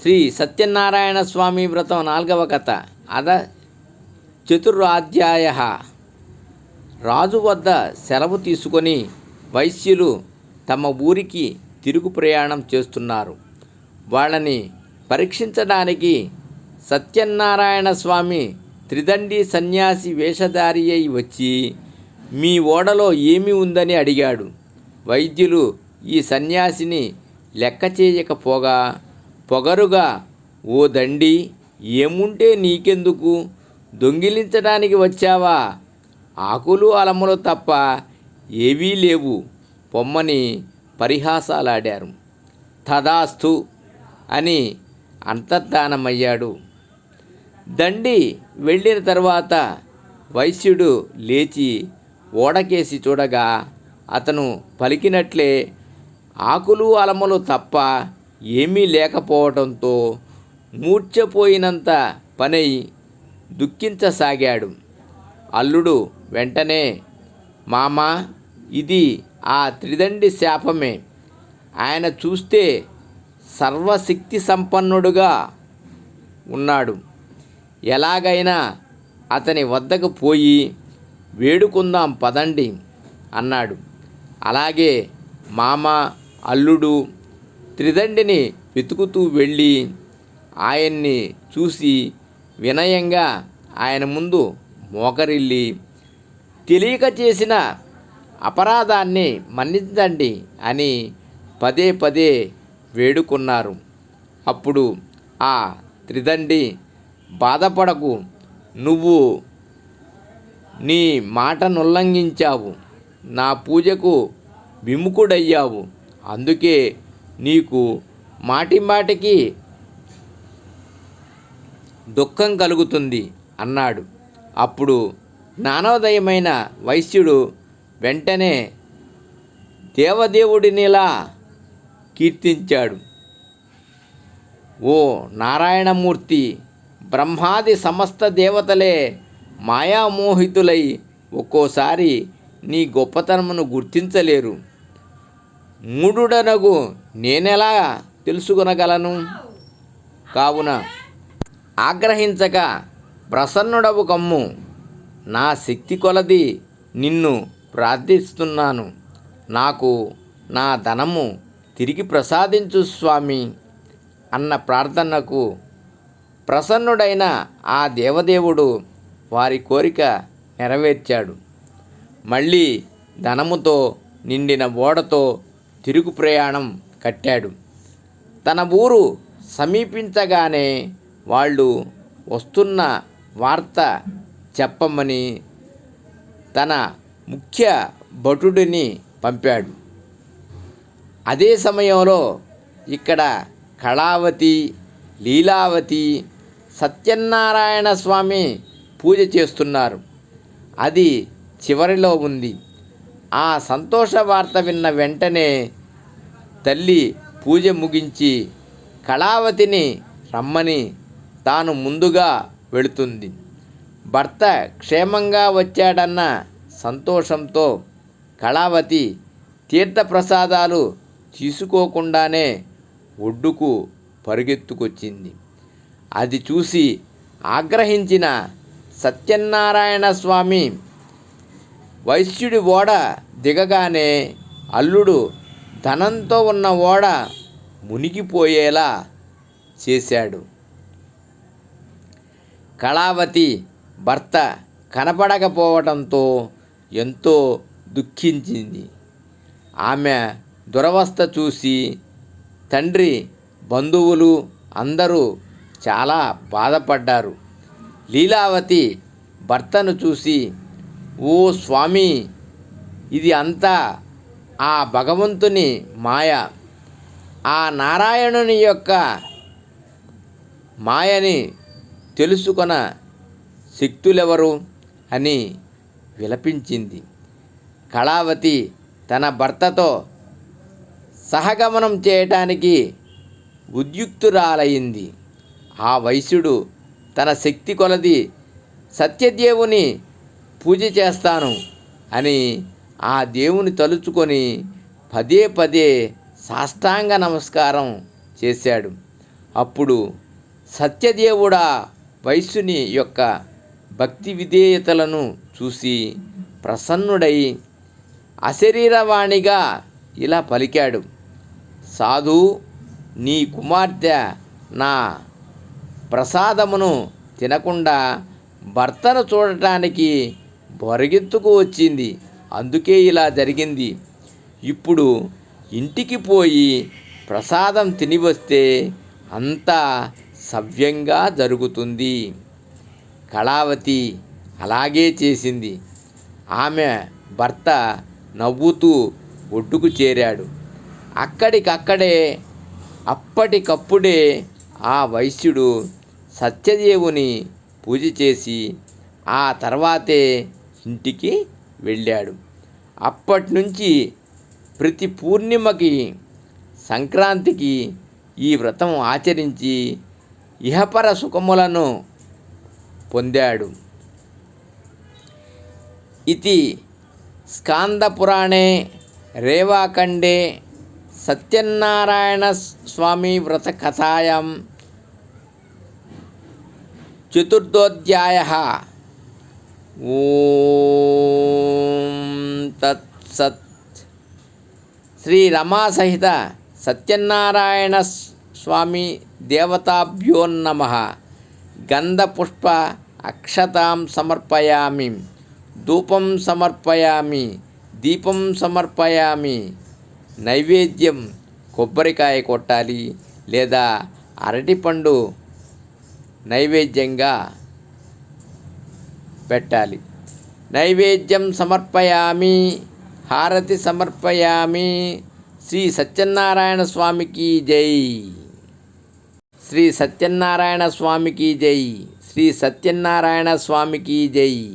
శ్రీ సత్యనారాయణ స్వామి వ్రతం నాలుగవ కథ. అద చతురాధ్యాయ రాజు వద్ద సెలవు తీసుకొని వైశ్యులు తమ ఊరికి తిరుగు ప్రయాణం చేస్తున్నారు. వాళ్ళని పరీక్షించడానికి సత్యనారాయణ స్వామి త్రిదండి సన్యాసి వేషధారి అయి వచ్చి మీ ఓడలో ఏమి ఉందని అడిగాడు. వైద్యులు ఈ సన్యాసిని లెక్క చేయకపోగా పొగరుగా ఓ దండి ఏముంటే నీకెందుకు? దొంగిలించడానికి వచ్చావా? ఆకులు అలములు తప్ప ఏవీ లేవు. పొమ్మని పరిహాసాలాడారు. తదాస్తు అని అంతర్ధానమయ్యాడు. దండి వెళ్ళిన తర్వాత వైశ్యుడు లేచి ఓడకేసి చూడగా అతను పలికినట్లే ఆకులు అలములు తప్ప ఏమీ లేకపోవడంతో మూర్ఛపోయినంత పనై దుఃఖించసాగాడు. అల్లుడు వెంటనే మామా ఇది ఆ త్రిదండి శాపమే. ఆయన చూస్తే సర్వశక్తి సంపన్నుడుగా ఉన్నాడు. ఎలాగైనా అతని వద్దకు పోయి వేడుకుందాం పదండి అన్నాడు. అలాగే మామ అల్లుడు త్రిదండిని వెతుకుతూ వెళ్ళి ఆయన్ని చూసి వినయంగా ఆయన ముందు మోకరిల్లి తెలియక చేసిన అపరాధాన్ని మన్నించండి అని పదే పదే వేడుకున్నారు. అప్పుడు ఆ త్రిదండి బాధపడకు నువ్వు నీ మాటను ఉల్లంఘించావు నా పూజకు విముఖుడయ్యావు అందుకే నీకు మాటిమాటికి దుఃఖం కలుగుతుంది అన్నాడు. అప్పుడు జ్ఞానోదయమైన వైశ్యుడు వెంటనే దేవదేవుడినిలా కీర్తించాడు. ఓ నారాయణమూర్తి బ్రహ్మాది సమస్త దేవతలే మాయామోహితులై ఒక్కోసారి నీ గొప్పతనమును గుర్తించలేరు. మూడుడనగు నేనెలా తెలుసుకొనగలను? కావున ఆగ్రహించక ప్రసన్నుడవు కమ్ము. నా శక్తి కొలది నిన్ను ప్రార్థిస్తున్నాను. నాకు నా ధనము తిరిగి ప్రసాదించు స్వామి అన్న ప్రార్థనకు ప్రసన్నుడైన ఆ దేవదేవుడు వారి కోరిక నెరవేర్చాడు. మళ్ళీ ధనముతో నిండిన ఓడతో తిరుగు ప్రయాణం కట్టాడు. తన ఊరు సమీపించగానే వాళ్ళు వస్తున్న వార్త చెప్పమని తన ముఖ్య భటుడిని పంపాడు. అదే సమయంలో ఇక్కడ కళావతి లీలావతి సత్యనారాయణ స్వామి పూజ చేస్తున్నారు. అది చివరిలో ఉంది. ఆ సంతోష వార్త విన్న వెంటనే తల్లి పూజ ముగించి కళావతిని రమ్మని తాను ముందుగా వెళుతుంది. భర్త క్షేమంగా వచ్చాడన్న సంతోషంతో కళావతి తీర్థప్రసాదాలు తీసుకోకుండానే ఒడ్డుకు పరుగెత్తుకొచ్చింది. అది చూసి ఆగ్రహించిన సత్యనారాయణ స్వామి వైశ్యుడి ఓడ దిగగానే అల్లుడు ధనంతో ఉన్న ఓడ మునిగిపోయేలా చేశాడు. కళావతి భర్త కనపడకపోవడంతో ఎంతో దుఃఖించింది. ఆమె దురవస్థ చూసి తండ్రి బంధువులు అందరూ చాలా బాధపడ్డారు. లీలావతి భర్తను చూసి ఓ స్వామి ఇది అంతా ఆ భగవంతుని మాయ. ఆ నారాయణుని యొక్క మాయని తెలుసుకొన శక్తులెవరు అని విలపించింది. కళావతి తన భర్తతో సహగమనం చేయటానికి ఉద్యుక్తురాలయ్యింది ఆ వైశ్యుడు తన శక్తి కొలది సత్యదేవుని పూజ చేస్తాను అని ఆ దేవుని తలుచుకొని పదే పదే సాష్టాంగ నమస్కారం చేశాడు. అప్పుడు సత్యదేవుడా వైశ్యుని యొక్క భక్తి విధేయతలను చూసి ప్రసన్నుడై అశరీరవాణిగా ఇలా పలికాడు. సాధు నీ కుమార్తె నా ప్రసాదమును తినకుండా భర్తను చూడటానికి బొరగెత్తుకు వచ్చింది. అందుకే ఇలా జరిగింది. ఇప్పుడు ఇంటికి పోయి ప్రసాదం తిని వస్తే అంతా సవ్యంగా జరుగుతుంది. కళావతి అలాగే చేసింది. ఆమె భర్త నవ్వుతూ ఒడ్డుకు చేరాడు. అక్కడికక్కడే అప్పటికప్పుడే ఆ వైశ్యుడు సత్యదేవుని పూజ చేసి ఆ తర్వాతే ఇంటికి వెళ్ళాడు. అప్పటి నుంచి ప్రతి పూర్ణిమకి సంక్రాంతికి ఈ వ్రతం ఆచరించి ఇహపర సుఖములను పొందాడు. ఇది స్కాందపురాణే రేవాఖండే సత్యనారాయణ స్వామి వ్రత కథాయం. చతుర్థోధ్యాయ ఓం తత్సత్. శ్రీ రమాసహిత సత్యనారాయణ స్వామి దేవతాభ్యో నమ. గంధపుష్ప అక్షతాం సమర్పయామి. ధూపం సమర్పయామి. దీపం సమర్పయామి. నైవేద్యం కొబ్బరికాయ కొట్టాలి లేదా అరటిపండు నైవేద్యంగా పెట్టాలి. నైవేద్యం సమర్పయామి హారతి సమర్పయామి. శ్రీ సత్యనారాయణ స్వామికి జై. శ్రీ సత్యనారాయణ స్వామికి జై. శ్రీ సత్యనారాయణ స్వామికి జై.